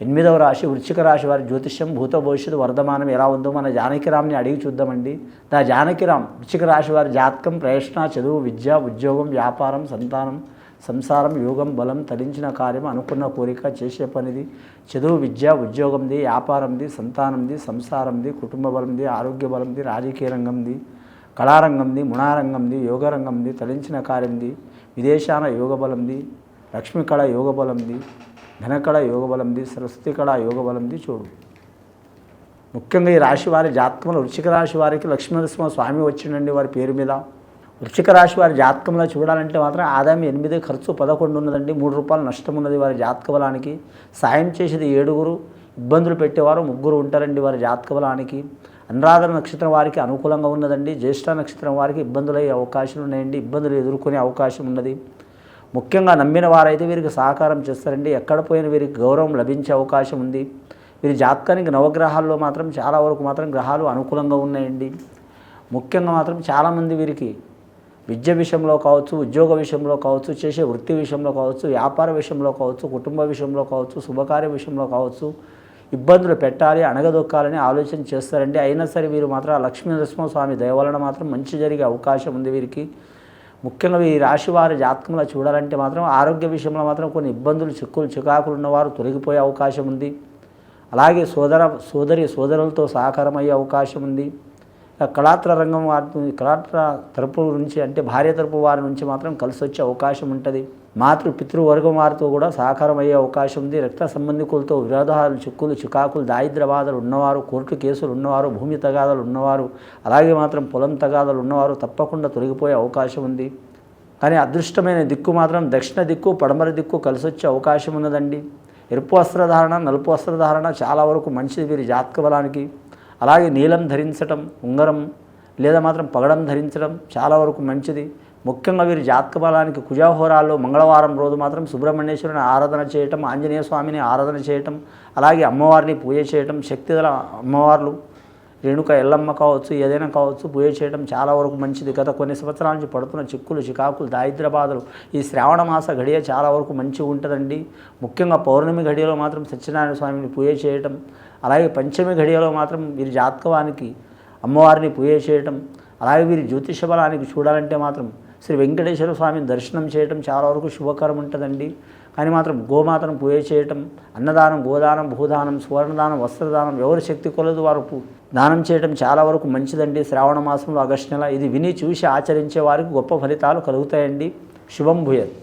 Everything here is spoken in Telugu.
ఎనిమిదవ రాశి వృశ్చిక రాశి వారి జ్యోతిష్యం భూత భవిష్యత్తు వర్ధమానం ఎలా ఉందో మన జానకిరామ్ని అడిగి చూద్దామండి. నా జానకిరామ్ వృశ్చిక రాశి వారి జాతకం ప్రయత్న చదువు విద్య ఉద్యోగం వ్యాపారం సంతానం సంసారం యోగం బలం తరించిన కార్యం అనుకున్న కోరిక చేసే పనిది చదువు విద్య ఉద్యోగంది వ్యాపారంది సంతానంది సంసారంది కుటుంబ బలంది ఆరోగ్య బలంది రాజకీయ రంగంది కళారంగంది మునారంగంది యోగరంగంది తలించిన కార్యంది విదేశాన యోగ బలంది లక్ష్మీ కళ యోగ బలంది ధనకళ యోగ బలంది సరస్వతి కళ యోగ బలంది చూడు. ముఖ్యంగా ఈ రాశి వారి జాతకంలో వృశ్చిక రాశి వారికి లక్ష్మీనరసింహ స్వామి వచ్చిండండి వారి పేరు మీద. వృశ్చిక రాశి వారి జాతకంలో చూడాలంటే మాత్రం ఆదాయం ఎనిమిది ఖర్చు పదకొండు ఉన్నదండి. మూడు రూపాయలు నష్టం ఉన్నది వారి జాతక బలానికి. సాయం చేసేది ఏడుగురు ఇబ్బందులు పెట్టేవారు ముగ్గురు ఉంటారండి వారి జాతక బలానికి. అనురాధ నక్షత్రం వారికి అనుకూలంగా ఉన్నదండి. జ్యేష్ఠ నక్షత్రం వారికి ఇబ్బందులు అయ్యే అవకాశాలు ఉన్నాయండి. ఇబ్బందులు ఎదుర్కొనే అవకాశం ఉన్నది. ముఖ్యంగా నమ్మిన వారైతే వీరికి సహకారం చేస్తారండి. ఎక్కడ పోయిన వీరికి గౌరవం లభించే అవకాశం ఉంది. వీరి జాతకానికి నవగ్రహాల్లో మాత్రం చాలా వరకు మాత్రం గ్రహాలు అనుకూలంగా ఉన్నాయండి. ముఖ్యంగా మాత్రం చాలామంది వీరికి విద్య విషయంలో కావచ్చు ఉద్యోగ విషయంలో కావచ్చు చేసే వృత్తి విషయంలో కావచ్చు వ్యాపార విషయంలో కావచ్చు కుటుంబ విషయంలో కావచ్చు శుభకార్య విషయంలో కావచ్చు ఇబ్బందులు పెట్టాలి అణగదొక్కాలని ఆలోచన చేస్తారండి. అయినా సరే వీరు మాత్రం ఆ లక్ష్మీ నరసింహస్వామి దయవలన మాత్రం మంచి జరిగే అవకాశం ఉంది వీరికి. ముఖ్యంగా ఈ రాశి వారి జాతకంలో చూడాలంటే మాత్రం ఆరోగ్య విషయంలో మాత్రం కొన్ని ఇబ్బందులు చిక్కులు చికాకులు ఉన్నవారు తొలగిపోయే అవకాశం ఉంది. అలాగే సోదర సోదరి సోదరులతో సహకారం అయ్యే అవకాశం ఉంది. కళాత్ర రంగం వారి కళాత్ర తరపు నుంచి అంటే భార్య తరపు వారి నుంచి మాత్రం కలిసి వచ్చే అవకాశం ఉంటుంది. మాతృ పితృవర్గం వారితో కూడా సహకారం అయ్యే అవకాశం ఉంది. రక్త సంబంధికులతో విరోధాలు చిక్కులు చికాకులు దారిద్ర బాధలు ఉన్నవారు కోర్టు కేసులు ఉన్నవారు భూమి తగాదాలు ఉన్నవారు అలాగే మాత్రం పొలం తగాదాలు ఉన్నవారు తప్పకుండా తొలగిపోయే అవకాశం ఉంది. కానీ అదృష్టమైన దిక్కు మాత్రం దక్షిణ దిక్కు పడమర దిక్కు కలిసి వచ్చే అవకాశం ఉన్నదండి. ఎరుపు వస్త్రధారణ నలుపు వస్త్రధారణ చాలా వరకు మంచిది వీరి జాతక బలానికి. అలాగే నీలం ధరించటం ఉంగరం లేదా మాత్రం పగడం ధరించడం చాలా వరకు మంచిది. ముఖ్యంగా వీరి జాతక బలానికి కుజాహోరాల్లో మంగళవారం రోజు మాత్రం సుబ్రహ్మణ్యేశ్వరుని ఆరాధన చేయటం ఆంజనేయ స్వామిని ఆరాధన చేయటం అలాగే అమ్మవారిని పూజ చేయటం శక్తిగల అమ్మవార్లు రేణుక ఎల్లమ్మ కావచ్చు ఏదైనా కావచ్చు పూజ చేయడం చాలా వరకు మంచిది. గత కొన్ని సంవత్సరాల నుంచి పడుతున్న చిక్కులు చికాకులు దారిద్ర బాధలు ఈ శ్రావణ మాస గడియ చాలా వరకు మంచిగా ఉంటుందండి. ముఖ్యంగా పౌర్ణమి గడియలో మాత్రం సత్యనారాయణ స్వామిని పూజ చేయటం అలాగే పంచమి గడియలో మాత్రం వీరి జాతకవానికి అమ్మవారిని పూజ చేయటం అలాగే వీరి జ్యోతిష బలానికి చూడాలంటే మాత్రం శ్రీ వెంకటేశ్వర స్వామిని దర్శనం చేయటం చాలా వరకు శుభకరం ఉంటుందండి. కానీ మాత్రం గోమాతను పూజ చేయటం అన్నదానం గోదానం భూదానం సువర్ణదానం వస్త్రదానం ఎవరి శక్తి కొలదు వారు దానం చేయటం చాలా వరకు మంచిదండి. శ్రావణ మాసంలో ఆగస్టు నెల ఇది విని చూసి ఆచరించే వారికి గొప్ప ఫలితాలు కలుగుతాయండి. శుభం భూయత్.